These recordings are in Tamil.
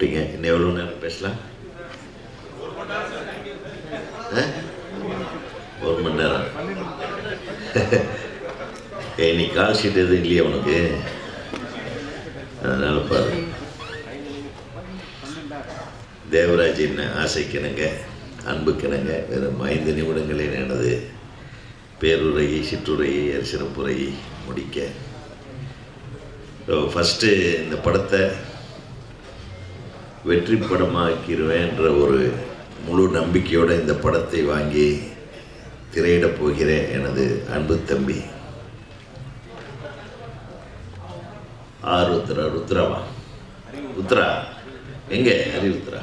கூப்பிட்டீங்க இன்னும் எவ்வளோ நேரம் பேசலாம்? ஆ? ஒரு மணி நேரம். ஏய் நீ கால் ஷீட் எதுவும் இல்லையா உனக்கு? அதனால பாரு. தேவராஜின் ஆசைக்கிணங்க அன்புக்கிணங்க வெறும் ஐந்து நிமிடங்களில் எனது பேருரையை சிற்றுரையை அரிசனப்புரையை முடிக்க. ஸோ ஃபஸ்ட்டு இந்த படத்தை வெற்றி படமாக்கிடுவேன்ற ஒரு முழு நம்பிக்கையோடு இந்த படத்தை வாங்கி திரையிடப் போகிற எனது அன்பு தம்பி ஆ ருத்ரா ருத்ராவா? ருத்ரா எங்கே? ஹரி ருத்ரா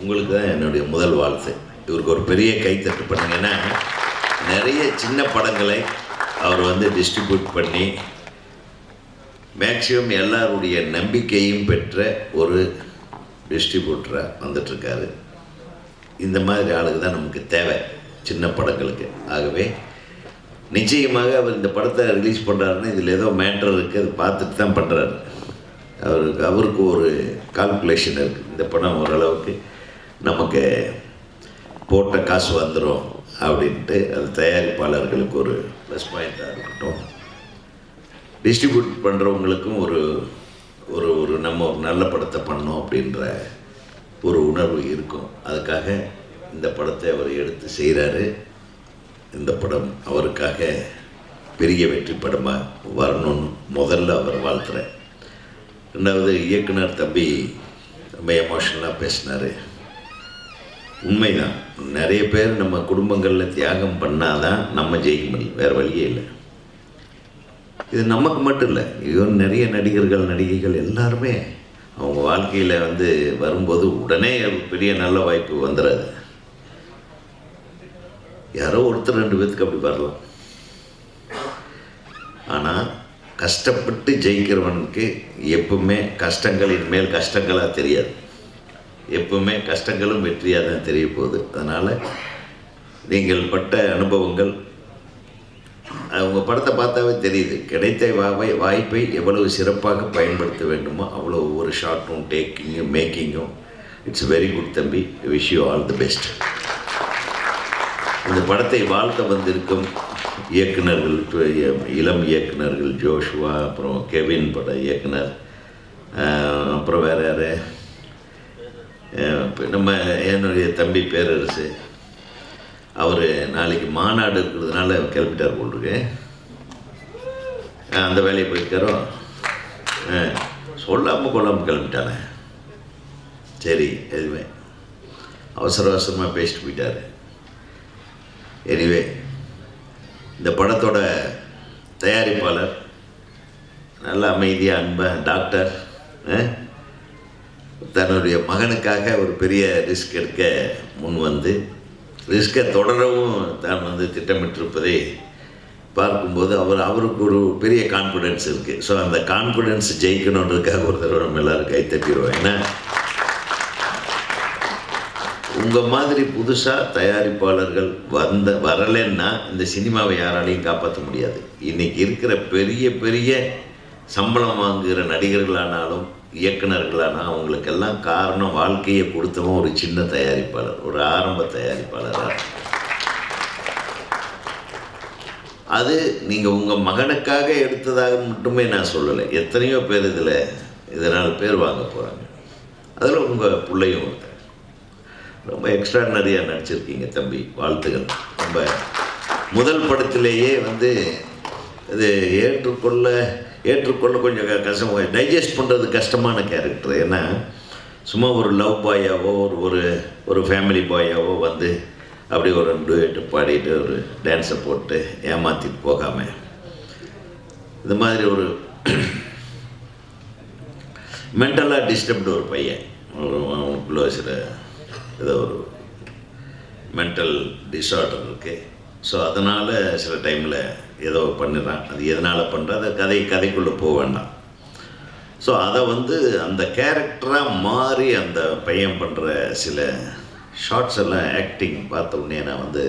உங்களுக்கு தான் என்னுடைய முதல் வாழ்த்து. இவருக்கு ஒரு பெரிய கைத்தட்டு பண்ணுங்கன்னா நிறைய சின்ன படங்களை அவர் வந்து டிஸ்ட்ரிபியூட் பண்ணி மேக்சிமம் எல்லாருடைய நம்பிக்கையும் பெற்ற ஒரு டிஸ்ட்ரிபியூட்டராக வந்துட்டுருக்காரு. இந்த மாதிரி ஆளுக்கு தான் நமக்கு தேவை சின்ன படங்களுக்கு. ஆகவே நிச்சயமாக அவர் இந்த படத்தை ரிலீஸ் பண்ணுறாருன்னு இதில் ஏதோ மேட்ரு இருக்குது அதை பார்த்துட்டு தான் பண்ணுறாரு அவருக்கு அவருக்கு ஒரு கால்குலேஷன் இருக்குது இந்த படம் ஓரளவுக்கு நமக்கு போட்ட காசு வந்துடும் அப்படின்ட்டு அது தயாரிப்பாளர்களுக்கு ஒரு ப்ளஸ் பாயிண்ட்டாக இருக்கட்டும். டிஸ்ட்ரிபியூட் பண்ணுறவங்களுக்கும் ஒரு ஒரு ஒரு நம்ம ஒரு நல்ல படத்தை பண்ணோம் அப்படின்ற ஒரு உணர்வு இருக்கும். அதுக்காக இந்த படத்தை அவர் எடுத்து செய்கிறாரு இந்த படம் அவருக்காக பெரிய வெற்றி படமாக வரணும்னு முதல்ல அவர் வாழ்த்துறேன் ரெண்டாவது இயக்குனர் தம்பி ரொம்ப எமோஷனலாக பேசினார். உண்மைதான். நிறைய பேர் நம்ம குடும்பங்களில் தியாகம் பண்ணாதான் நம்ம ஜெயிக்க முடியும். வேறு வழியே இல்லை. இது நமக்கு மட்டும் இல்லை இது நிறைய நடிகர்கள் நடிகைகள் எல்லாருமே அவங்க வாழ்க்கையில் வந்து வரும்போது உடனே பெரிய நல்ல வாய்ப்பு வந்துடாது யாரோ ஒருத்தர் ரெண்டு பேர்த்துக்கு அப்படி வரலாம். ஆனால் கஷ்டப்பட்டு ஜெயிக்கிறவனுக்கு எப்பவுமே கஷ்டங்களின் மேல் கஷ்டங்களாக தெரியாது. எப்பவுமே கஷ்டங்களும் வெற்றியாக தான் தெரிய போகுது. அதனால் நீங்கள் பட்ட அனுபவங்கள் அவங்க படத்தை பார்த்தாவே தெரியுது. கிடைத்த வாவை வாய்ப்பை எவ்வளவு சிறப்பாக பயன்படுத்த வேண்டுமோ அவ்வளோ ஒவ்வொரு ஷார்ட்டும் டேக்கிங்கும் மேக்கிங்கும் இட்ஸ் வெரி குட் தம்பி. Wish you all the best இந்த படத்தை வாழ்த்த வந்திருக்கும் இயக்குனர்கள் இளம் இயக்குனர்கள் ஜோஷுவா அப்புறம் கெவின் பட இயக்குனர் அப்புறம் வேறு யார்? நம்ம என்னுடைய தம்பி பேரரசு அவர் நாளைக்கு மாநாடு இருக்கிறதுனால கிளம்பிட்டார் போட்டிருக்கு அந்த வேலையை போயிருக்காரோ? சொல்லாமல் கொள்ளாமல் கிளம்பிட்டானே. சரி எதுவுமே. அவசர அவசரமாக பேசிட்டு போயிட்டார். எனிவே இந்த படத்தோட தயாரிப்பாளர் நல்ல அமைதியாக அன்பாக டாக்டர் தன்னுடைய மகனுக்காக ஒரு பெரிய ரிஸ்க் எடுக்க முன் வந்து ரிஸ்கை தொடரவும் தான் வந்து திட்டமிட்டிருப்பதை பார்க்கும்போது அவர் அவருக்கு ஒரு பெரிய கான்ஃபிடென்ஸ் இருக்குது ஸோ அந்த கான்ஃபிடென்ஸ் ஜெயிக்கணுன்றதுக்காக ஒரு தடவை நம்ம எல்லாரும் கைத்தட்டிடுவோம் ஏன்னா உங்கள் மாதிரி புதுசாக தயாரிப்பாளர்கள் வந்த வரலைன்னா இந்த சினிமாவை யாராலையும் காப்பாற்ற முடியாது. இன்றைக்கி இருக்கிற பெரிய பெரிய சம்பளம் வாங்குகிற நடிகர்களானாலும் இயக்குனர்களானா அவங்களுக்கெல்லாம் காரணம் வாழ்க்கையை கொடுத்தவன் ஒரு சின்ன தயாரிப்பாளர் ஒரு ஆரம்ப தயாரிப்பாளராக அது நீங்கள் உங்கள் மகனுக்காக எடுத்ததாக மட்டுமே நான் சொல்லலை. எத்தனையோ பேர் இதில் இதனால் பேர் வாங்க போகிறாங்க அதில் உங்கள் பிள்ளையும் ஒருத்தன் ரொம்ப எக்ஸ்ட்ராடனரியாக நடிச்சிருக்கீங்க தம்பி வாழ்த்துகள். ரொம்ப முதல் படத்திலேயே வந்து இது ஏற்றுக்கொள்ள ஏற்றுக்கொள்ள கொஞ்சம் க- கஷ்டம். டைஜஸ்ட் பண்ணுறது கஷ்டமான கேரக்டர் ஏன்னா சும்மா ஒரு லவ் பாயாவோ ஒரு ஒரு ஒரு ஃபேமிலி பாயாவோ வந்து அப்படி ஒரு ரெண்டு பாடிட்டு ஒரு டான்ஸை போட்டு ஏமாற்றிட்டு போகாமல் இந்த மாதிரி ஒரு மென்டலாக டிஸ்டர்ப்டு ஒரு பையன். ஒரு சில ஏதோ ஒரு மென்டல் டிஸார்டர் இருக்குது ஸோ அதனால் சில டைமில் ஏதோ பண்ணிடுறான் அது எதனால் பண்ணுற? அது கதை கதைக்குள்ளே போக வேண்டாம். ஸோ அதை வந்து அந்த கேரக்டராக மாறி அந்த பையன் பண்ணுற சில ஷார்ட்ஸ் எல்லாம் ஆக்டிங் பார்த்த உடனே நான் வந்து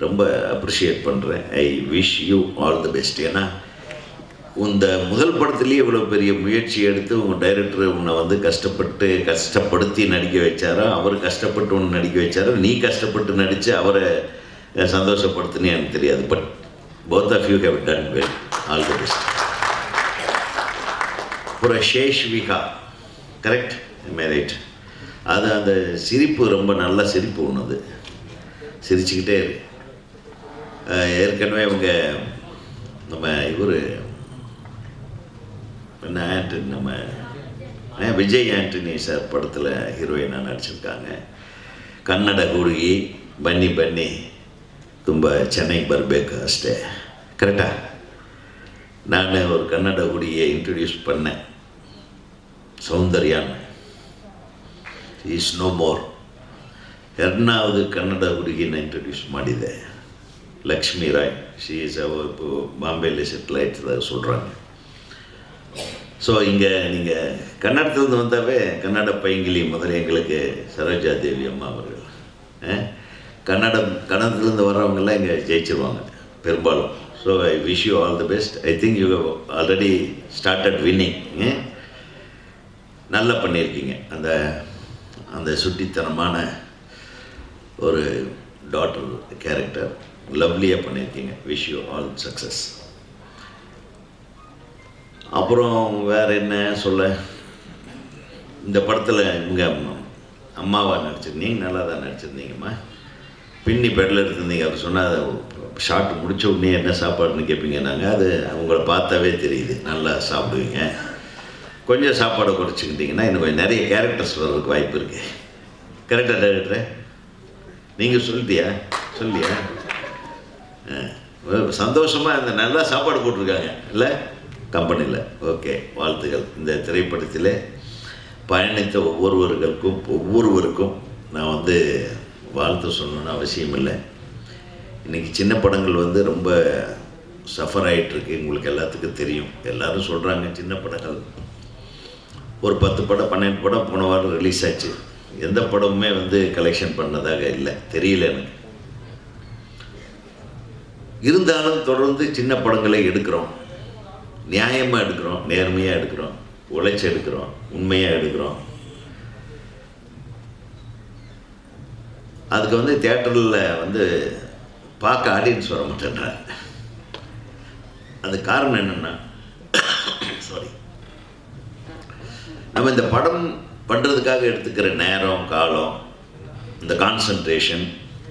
ரொம்ப அப்ரிஷியேட் பண்ணுறேன். I wish you all the best ஏன்னா இந்த முதல் படத்துலேயே இவ்வளோ பெரிய முயற்சி எடுத்து உங்கள் டைரக்டர் உன்னை வந்து கஷ்டப்பட்டு கஷ்டப்படுத்தி நடிக்க வச்சாரோ? அவர் கஷ்டப்பட்டு உன்னை நடிக்க வச்சாரோ? நீ கஷ்டப்பட்டு நடித்து அவரை அஹ், சந்தோஷப்படுத்துன்னு எனக்கு தெரியாது. But both of you have done well. All the best. Purasheshvika. Correct? Am I right? அது அந்த சிரிப்பு ரொம்ப நல்ல சிரிப்பு ஒன்று அது சிரிச்சுக்கிட்டே ஏற்கனவே அவங்க நம்ம இவர் என்ன ஆண்டனி நம்ம விஜய் ஆண்டனி சார் படத்தில் ஹீரோயினாக நடிச்சிருக்காங்க கன்னட குருகி பன்னி பன்னி ತುಂಬ ಚೆನ್ನಾಗಿ ಬರಬೇಕು ಅಷ್ಟೇ ಕರೆಕ್ಟಾ ನಾನೇ ஒரு ಕನ್ನಡ ಹುಡುಗಿயை இன்ட்ரடியூஸ் பண்ணேன் ಸೌಂದರ್ಯಾನ್ ಈಸ್ ನೋ ಮೋರ್ ಎರಡನಾவது ಕನ್ನಡ ಹುಡುಗಿನ ಇಂಟ್ರಡ್ಯೂಸ್ ಮಾಡಿದೆ ಲಕ್ಷ್ಮೀ ರಾಯ್ ಶಿ ಈಸ್ ಬಾಂಬೆಯಲ್ಲಿ ಸೆಟ್ಲ್ ಆಯ್ತದಾಗ சொல்கிறாங்க ஸோ இங்கே நீங்கள் கன்னடத்துலேருந்து வந்தாவே கன்னட பைங்கிலி முதல்ல எங்களுக்கு சரோஜா தேவி அம்மா அவர்கள் கன்னடம் கன்னடத்துலேருந்து வர்றவங்கெல்லாம் இங்கே ஜெயிச்சிருவாங்க. பெரும்பாலும். So I wish you all the best I think you already started winning நல்லா பண்ணியிருக்கீங்க. அந்த அந்த சுட்டித்தனமான ஒரு டாட்டர் கேரக்டர் லவ்லியாக பண்ணியிருக்கீங்க. விஷ் யூ ஆல் சக்ஸஸ் அப்புறம் வேற என்ன சொல்ல? இந்த படத்தில் இவங்க அம்மாவாக நடிச்சிருந்தீங்க. நல்லா தான் நடிச்சிருந்தீங்கம்மா. பின்னி பெட்டில் எடுத்திருந்தீங்க அவர் சொன்னால் ஷார்ட் முடிச்ச உடனே என்ன சாப்பாடுன்னு கேட்பீங்க நாங்கள் அது அவங்கள பார்த்தாவே தெரியுது. நல்லா சாப்பிடுவீங்க. கொஞ்சம் சாப்பாடை குறைச்சிக்கிட்டிங்கன்னா இன்னும் கொஞ்சம் நிறைய கேரக்டர்ஸ் வர்றதுக்கு வாய்ப்பு இருக்கு. கரெக்டாக டேரக்டரே நீங்கள் சொல்லிட்டியா? சொல்லியா சந்தோஷமாக இந்த நல்லா சாப்பாடு போட்டிருக்காங்க. இல்லை? கம்பெனியில் ஓகே. வாழ்த்துக்கள். இந்த திரைப்படத்தில் பயணித்த ஒவ்வொருவர்களுக்கும் ஒவ்வொருவருக்கும் நான் வந்து வாழ்த்து சொல்லணும்னு அவசியம் இல்லை இன்றைக்கி சின்ன படங்கள் வந்து ரொம்ப சஃபர் ஆகிட்டுருக்கு உங்களுக்கு எல்லாத்துக்கும் தெரியும். எல்லோரும் சொல்கிறாங்க சின்ன படங்கள். ஒரு பத்து படம் பன்னெண்டு படம் போன வாரம் ரிலீஸ் ஆச்சு. எந்த படமுமே வந்து கலெக்ஷன் பண்ணதாக இல்லை. தெரியல எனக்கு. இருந்தாலும் தொடர்ந்து சின்ன படங்களை எடுக்கிறோம். நியாயமாக எடுக்கிறோம் நேர்மையாக எடுக்கிறோம் உழைச்சி எடுக்கிறோம் உண்மையாக எடுக்கிறோம். அதுக்கு வந்து தேட்டரில் வந்து பார்க்க ஆடியன்ஸ் வர மாட்டேன்றாங்க. அது காரணம் என்னென்னா சாரி நம்ம இந்த படம் பண்ணுறதுக்காக எடுத்துக்கிற நேரம் காலம் இந்த கான்சன்ட்ரேஷன்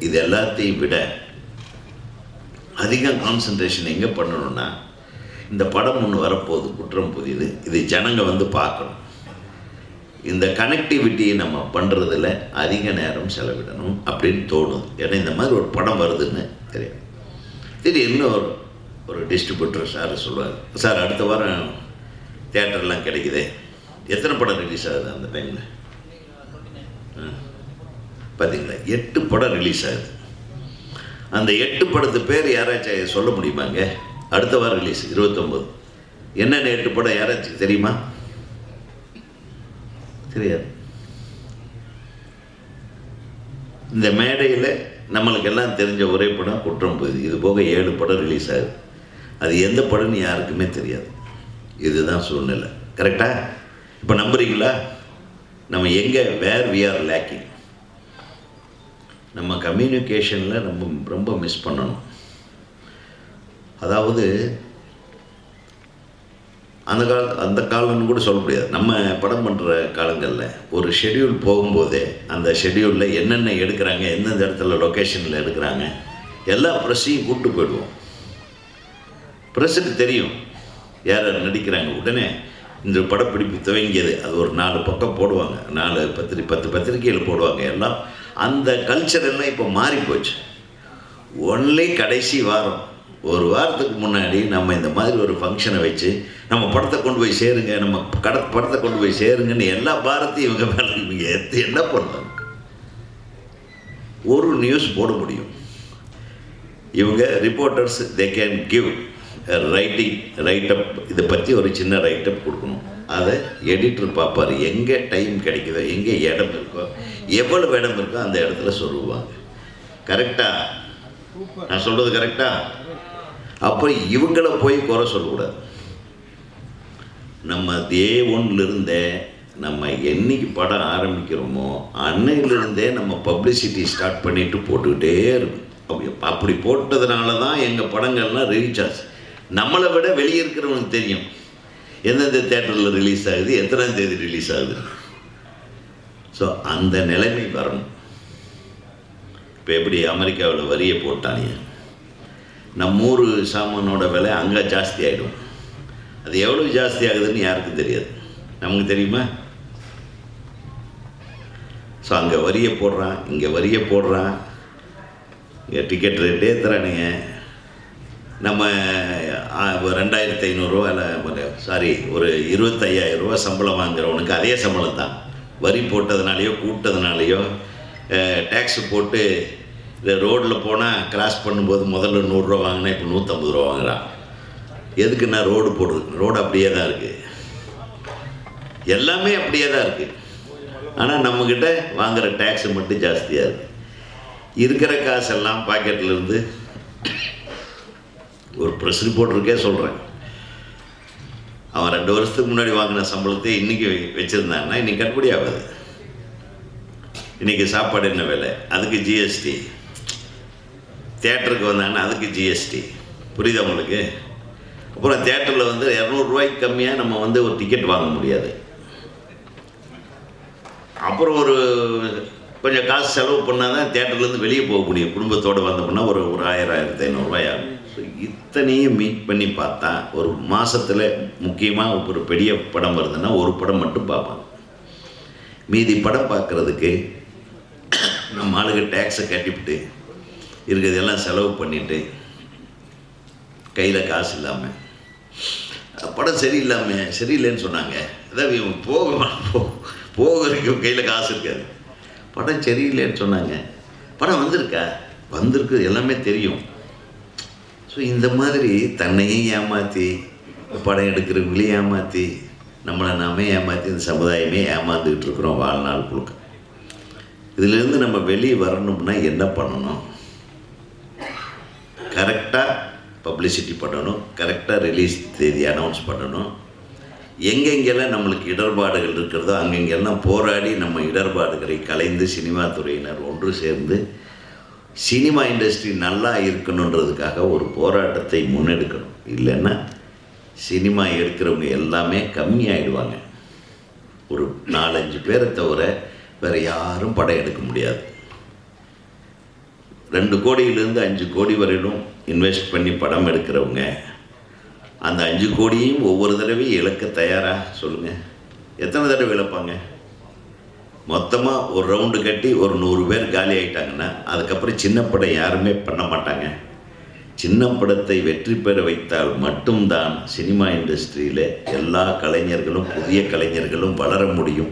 இது எல்லாத்தையும் விட அதிகம் கான்சன்ட்ரேஷன் எங்கே பண்ணணும்னா இந்த படம் ஒன்று வரப்போகுது குற்றம் புதியது இது ஜனங்க வந்து பார்க்கணும். இந்த கனெக்டிவிட்டியை நம்ம பண்ணுறதுல அதிக நேரம் செலவிடணும் அப்படின்னு தோணுது. ஏன்னா இந்த மாதிரி ஒரு படம் வருதுன்னு தெரியும். திடீர்னு ஒரு ஒரு டிஸ்ட்ரிபியூட்டர் சார் சொல்லுவார் சார் அடுத்த வாரம் தேட்டர்லாம் கிடைக்குதே. எத்தனை படம் ரிலீஸ் ஆகுது அந்த டைமில் பார்த்தீங்களா எட்டு படம் ரிலீஸ் ஆகுது. அந்த எட்டு படத்து பேர் யாராச்சும் சொல்ல முடியுமாங்க? அடுத்த வாரம் ரிலீஸ் இருபத்தொம்போது. என்னென்ன எட்டு படம் யாராச்சும் தெரியுமா? தெரியாது. இந்த மேடையில் நம்மளுக்கு எல்லாம் தெரிஞ்ச ஒரே படம் குற்றம் போகுது. இது போக ஏழு படம் ரிலீஸ் ஆகுது. அது எந்த படம்னு யாருக்குமே தெரியாது. இதுதான் சூழ்நிலை. கரெக்டாக இப்போ நம்புறீங்களா? நம்ம எங்கே வேர் வி ஆர் லேக்கிங் நம்ம கம்யூனிகேஷனில் நம்ம ரொம்ப மிஸ் பண்ணணும். அதாவது அந்த கால அந்த காலம்னு கூட சொல்ல முடியாது. நம்ம படம் பண்ணுற காலங்களில் ஒரு ஷெட்யூல் போகும்போதே அந்த ஷெட்யூலில் என்னென்ன எடுக்கிறாங்க எந்தெந்த இடத்துல லொக்கேஷனில் எடுக்கிறாங்க எல்லா ப்ரெஸ்ஸையும் கூப்பிட்டு போயிடுவோம். ப்ரெஸ்ஸுக்கு தெரியும் யார் யார் நடிக்கிறாங்க. உடனே இந்த படப்பிடிப்பு துவங்கியது. அது ஒரு நாலு பக்கம் போடுவாங்க. நாலு பத்திரி பத்து பத்திரிக்கையில் போடுவாங்க எல்லாம். அந்த கல்ச்சர் எல்லாம் இப்போ மாறி போச்சு ஒன்லி கடைசி வாரம் ஒரு வாரத்துக்கு முன்னாடி நம்ம இந்த மாதிரி ஒரு ஃபங்க்ஷனை வச்சு நம்ம படத்தை கொண்டு போய் சேருங்க நம்ம கட படத்தை கொண்டு போய் சேருங்கன்னு எல்லா பாரத்தையும் இவங்க மேலே இவங்க ஏற்று என்ன பண்ணுறாங்க ஒரு நியூஸ் போட முடியும். இவங்க reporters they can give writing writeup இதை பற்றி ஒரு சின்ன ரைட்டப் கொடுக்கணும். அதை எடிட்டர் பார்ப்பார். எங்கே டைம் கிடைக்குதோ எங்கே இடம் இருக்கோ எவ்வளவு இடம் இருக்கோ அந்த இடத்துல சொல்லுவாங்க. கரெக்டாக நான் சொல்கிறது கரெக்டாக அப்போ இவங்கள போய் குறை சொல்லக்கூடாது. நம்ம டே ஒன்லேருந்தே நம்ம என்னைக்கு படம் ஆரம்பிக்கிறோமோ அன்னையிலிருந்தே நம்ம பப்ளிசிட்டி ஸ்டார்ட் பண்ணிட்டு போட்டுக்கிட்டே இருக்கும் அப்படி போட்டதுனால தான் எங்கள் படங்கள்லாம் ரீச் ஆச்சு. நம்மளை விட வெளியே இருக்கிறவனுக்கு தெரியும். எந்தெந்த தேட்டரில் ரிலீஸ் ஆகுது எத்தனாம் தேதி ரிலீஸ் ஆகுது. ஸோ அந்த நிலைமை வரணும். இப்போ எப்படி அமெரிக்காவில் வரியை போட்டானே நம்ம ஊர் சாமானோட விலை அங்கே ஜாஸ்தி ஆகிடும் அது எவ்வளோ ஜாஸ்தி ஆகுதுன்னு யாருக்கும் தெரியாது. நமக்கு தெரியுமா? ஸோ அங்கே வரியை போடுறான் இங்கே வரியை போடுறான். இங்கே டிக்கெட் ரேட்டே ஏற்றுறானுங்க நம்ம ரெண்டாயிரத்தி ஐநூறுரூவா இல்லை சாரி ஒரு இருபத்தையாயிரம் ரூபா சம்பளம் வாங்குறவனுக்கு அதே சம்பளம் தான் வரி போட்டதுனாலையோ கூட்டதுனாலையோ டேக்ஸ் போட்டு இந்த ரோட்டில் போனால் கிராஸ் பண்ணும்போது முதல்ல நூறுரூவா வாங்கினா இப்போ நூற்றம்பது ரூபா வாங்குறான் எதுக்குன்னா ரோடு போடுது ரோடு அப்படியே தான் இருக்குது எல்லாமே அப்படியே தான் இருக்குது ஆனால் நம்மக்கிட்ட வாங்குகிற டேக்ஸு மட்டும் ஜாஸ்தியாக இருக்குது இருக்கிற காசெல்லாம் பாக்கெட்லேருந்து ஒரு ப்ரெஸ் ரிப்போர்ட்டருக்கே சொல்கிறேன் அவன் ரெண்டு வருஷத்துக்கு முன்னாடி வாங்கின சம்பளத்தை இன்றைக்கி வச்சுருந்தான்னா இன்றைக்கி கட்டுப்படி ஆகாது. இன்றைக்கி சாப்பாடு என்ன விலை? அதுக்கு ஜிஎஸ்டி தேட்டருக்கு வந்தாங்கன்னா அதுக்கு ஜிஎஸ்டி புரியுதா உங்களுக்கு? அப்புறம் தேட்டரில் வந்து இரநூறுவாய்க்கு கம்மியாக நம்ம வந்து ஒரு டிக்கெட் வாங்க முடியாது. அப்புறம் ஒரு கொஞ்சம் காசு செலவு பண்ணால் தான் தேட்டர்லேருந்து வெளியே போக முடியும். குடும்பத்தோடு வந்தோம்னா ஒரு ஒரு ஆயிரம் ஆயிரத்தி ஐநூறுரூவாய் ஆகும். ஸோ இத்தனையும் மீட் பண்ணி பார்த்தா ஒரு மாதத்தில் முக்கியமாக ஒரு பெரிய படம் வருதுன்னா ஒரு படம் மட்டும் பார்ப்பாங்க. மீதி படம் பார்க்குறதுக்கு நம்ம ஆளுக்கு டேக்ஸை கட்டிவிட்டு இருக்கிறதெல்லாம் செலவு பண்ணிவிட்டு கையில் காசு இல்லாமல் படம் சரியில்லாமல் சரியில்லைன்னு சொன்னாங்க. அதாவது இவன் போக போ போகிறதுக்கு கையில் காசு இருக்காது. படம் சரியில்லைன்னு சொன்னாங்க. படம் வந்திருக்கா? வந்திருக்கு எல்லாமே தெரியும். ஸோ இந்த மாதிரி தன்னையும் ஏமாற்றி படம் எடுக்கிறவங்களையும் ஏமாற்றி நம்மளை நாமே ஏமாற்றி இந்த சமுதாயமே ஏமாந்துக்கிட்டு இருக்கிறோம் வாழ்நாள் முழுக்க. இதிலேருந்து நம்ம வெளியே வரணும்னா என்ன பண்ணணும்? கரெக்டாக பப்ளிசிட்டி பண்ணணும் கரெக்டாக ரிலீஸ் தேதி அனௌன்ஸ் பண்ணணும். எங்கெங்கெல்லாம் நம்மளுக்கு இடர்பாடுகள் இருக்கிறதோ அங்கெங்கெல்லாம் போராடி நம்ம இடர்பாடுகளை கலைந்து சினிமா துறையினர் ஒன்று சேர்ந்து சினிமா இண்டஸ்ட்ரி நல்லா இருக்கணுன்றதுக்காக ஒரு போராட்டத்தை முன்னெடுக்கணும். இல்லைன்னா சினிமா எடுக்கிறவங்க எல்லாமே கம்மியாயிடுவாங்க ஒரு நாலஞ்சு பேரை தவிர வேறு யாரும் படம் எடுக்க முடியாது. ரெண்டு கோடியிலேருந்து அஞ்சு கோடி வரையிலும் இன்வெஸ்ட் பண்ணி படம் எடுக்கிறவங்க அந்த அஞ்சு கோடியும் ஒவ்வொரு தடவையும் இழக்க தயாராக சொல்லுங்கள் எத்தனை தடவை இழப்பாங்க? மொத்தமாக ஒரு ரவுண்டு கட்டி ஒரு நூறு பேர் காலி ஆகிட்டாங்கன்னா அதுக்கப்புறம் சின்ன படம் யாருமே பண்ண மாட்டாங்க. சின்ன படத்தை வெற்றி பெற வைத்தால் மட்டும்தான் சினிமா இண்டஸ்ட்ரியில் எல்லா கலைஞர்களும் புதிய கலைஞர்களும் வளர முடியும்.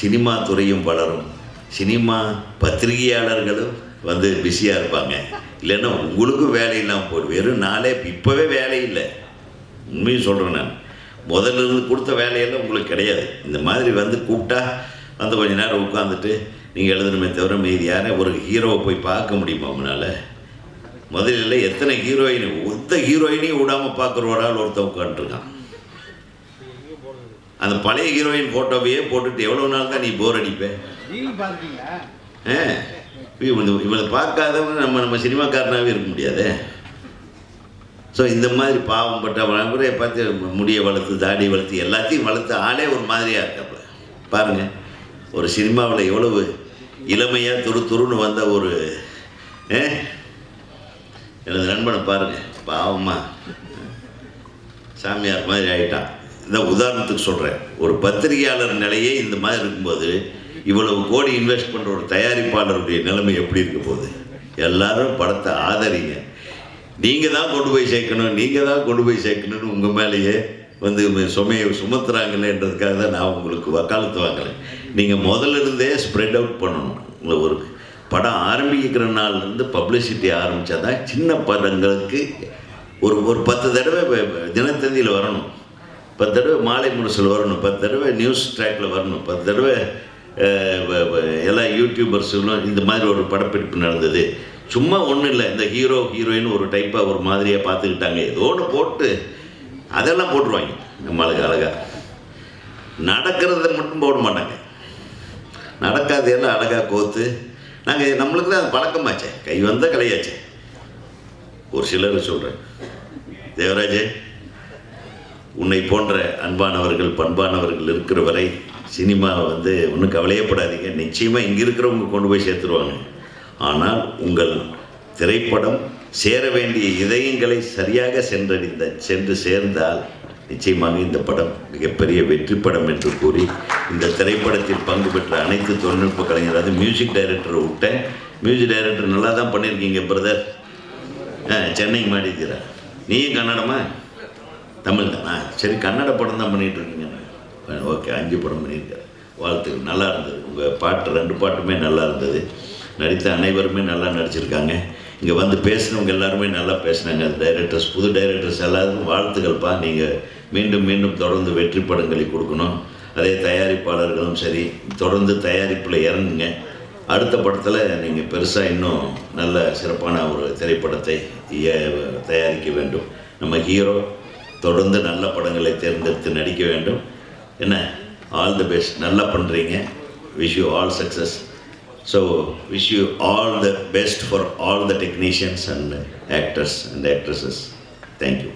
சினிமா துறையும் வளரும். சினிமா பத்திரிகையாளர்களும் வந்து பிஸியாக இருப்பாங்க. இல்லைன்னா உங்களுக்கும் வேலை இல்லாமல் போய்டும். வெறும் நாளே இப்போவே வேலை இல்லை. உண்மையும் சொல்கிறேன் நான். முதல்ல இருந்து கொடுத்த வேலையெல்லாம் உங்களுக்கு கிடையாது. இந்த மாதிரி வந்து கூப்பிட்டா வந்து கொஞ்ச நேரம் உட்காந்துட்டு நீங்கள் எழுதணுமே தவிர மீதி யாரை ஒரு ஹீரோவை போய் பார்க்க முடியுமா உங்களால் முதல்ல எத்தனை ஹீரோயின் ஒத்த ஹீரோயினையும் விடாமல் பார்க்குற ஒரு ஆள் ஒருத்தன் உட்காந்துருக்கான் அந்த பழைய ஹீரோயின் ஃபோட்டோவையே போட்டுட்டு எவ்வளோ நாள் தான் நீ போர் அடிப்ப? நீங்க பாத்துட்டீங்களா ஆ. இவன் இவனை பார்க்காதவங்க நம்ம நம்ம சினிமாக்காரனாகவே இருக்க முடியாதே. ஸோ இந்த மாதிரி பாவம் பட்ட வளமுறையை பார்த்து முடியை வளர்த்து தாடி வளர்த்து எல்லாத்தையும் வளர்த்து ஆளே ஒரு மாதிரியாக இருக்காப்புல. பாருங்கள் ஒரு சினிமாவில் எவ்வளவு இளமையாக துரு துருன்னு வந்த ஒரு எனது நண்பனை பாருங்கள் பாவமாக சாமியார் மாதிரி ஆயிட்டான். இந்த உதாரணத்துக்கு சொல்கிறேன் ஒரு பத்திரிகையாளர் நிலையே இந்த மாதிரி இருக்கும்போது இவ்வளவு கோடி இன்வெஸ்ட் பண்ணுற ஒரு தயாரிப்பாளருடைய நிலைமை எப்படி இருக்க போகுது? எல்லாரும் படத்தை ஆதரிங்க. நீங்கள் தான் கொண்டு போய் சேர்க்கணும் நீங்கள் தான் கொண்டு போய் சேர்க்கணும்னு உங்கள் மேலேயே வந்து சுமையை சுமத்துறாங்களேன்றதுக்காக தான் நான் உங்களுக்கு வக்காலத்து வாங்கலை நீங்கள் முதல்ல இருந்தே ஸ்ப்ரெட் அவுட் பண்ணணும். உங்களை ஒரு படம் ஆரம்பிக்கிற நாள்லேருந்து பப்ளிசிட்டி ஆரம்பித்தா தான் சின்ன படங்களுக்கு ஒரு ஒரு பத்து தடவை தினத்தந்தியில் வரணும். பத்து தடவை மாலை முரசில் வரணும். பத்து தடவை நியூஸ் ட்ராக்கில் வரணும். பத்து தடவை எல்லா யூடியூபர்ஸுகளும் இந்த மாதிரி ஒரு படப்பிடிப்பு நடந்தது. சும்மா ஒன்றும் இல்லை இந்த ஹீரோ ஹீரோயின் ஒரு டைப்பாக ஒரு மாதிரியாக பார்த்துக்கிட்டாங்க. ஏதோ ஒன்று போட்டு அதெல்லாம் போட்டுருவாங்க. நம்ம அழகு அழகாக நடக்கிறத மட்டும் போட மாட்டாங்க. நடக்காதையெல்லாம் அழகாக கோத்து. நாங்கள் நம்மளுக்கு தான் அது பழக்கமாச்சே. கை வந்தால் கலையாச்சே ஒரு சிலர் சொல்கிறேன் தேவராஜே உன்னை போன்ற அன்பானவர்கள் பண்பானவர்கள் இருக்கிற வரை சினிமாவை வந்து ஒன்றும் கவலையப்படாதீங்க நிச்சயமாக இங்கே இருக்கிறவங்க கொண்டு போய் சேர்த்துருவாங்க. ஆனால் உங்கள் திரைப்படம் சேர வேண்டிய இதயங்களை சரியாக சென்றடைந்த சென்று சேர்ந்தால் நிச்சயமாக இந்த படம் மிகப்பெரிய வெற்றி படம் என்று கூறி இந்த திரைப்படத்தில் பங்கு பெற்ற அனைத்து தொழில்நுட்ப கலைஞர் அது மியூசிக் டைரக்டரை விட்டேன். மியூசிக் டைரக்டர் நல்லா தான் பண்ணியிருக்கீங்க பிரதர் ஆ சென்னைக்கு மாடிக்கிறா நீயும் கன்னடமா? தமிழ் தானா? சரி கன்னட படம் தான் பண்ணிகிட்டு இருக்கீங்க. ஓகே அஞ்சு படம் பண்ணியிருக்காரு வாழ்த்துக்கள். நல்லா இருந்தது. உங்கள் பாட்டு ரெண்டு பாட்டுமே நல்லா இருந்தது. நடித்த அனைவருமே நல்லா நடிச்சிருக்காங்க. இங்கே வந்து பேசினவங்க எல்லாருமே நல்லா பேசினாங்க. அது டைரக்டர்ஸ் புது டைரக்டர்ஸ் எல்லாருக்கும் வாழ்த்துக்கள்ப்பா. நீங்கள் மீண்டும் மீண்டும் தொடர்ந்து வெற்றி படங்களை கொடுக்கணும். அதே தயாரிப்பாளர்களும் சரி தொடர்ந்து தயாரிப்பில் இறங்குங்க. அடுத்த படத்தில் நீங்கள் பெருசாக இன்னும் நல்ல சிறப்பான ஒரு திரைப்படத்தை தயாரிக்க வேண்டும். நம்ம ஹீரோ தொடர்ந்து நல்ல படங்களை தேர்ந்தெடுத்து நடிக்க வேண்டும். என்ன? ஆல் தி பெஸ்ட் நல்லா பண்ணுறீங்க wish you all success so wish you all the best for all the technicians and actors and actresses thank you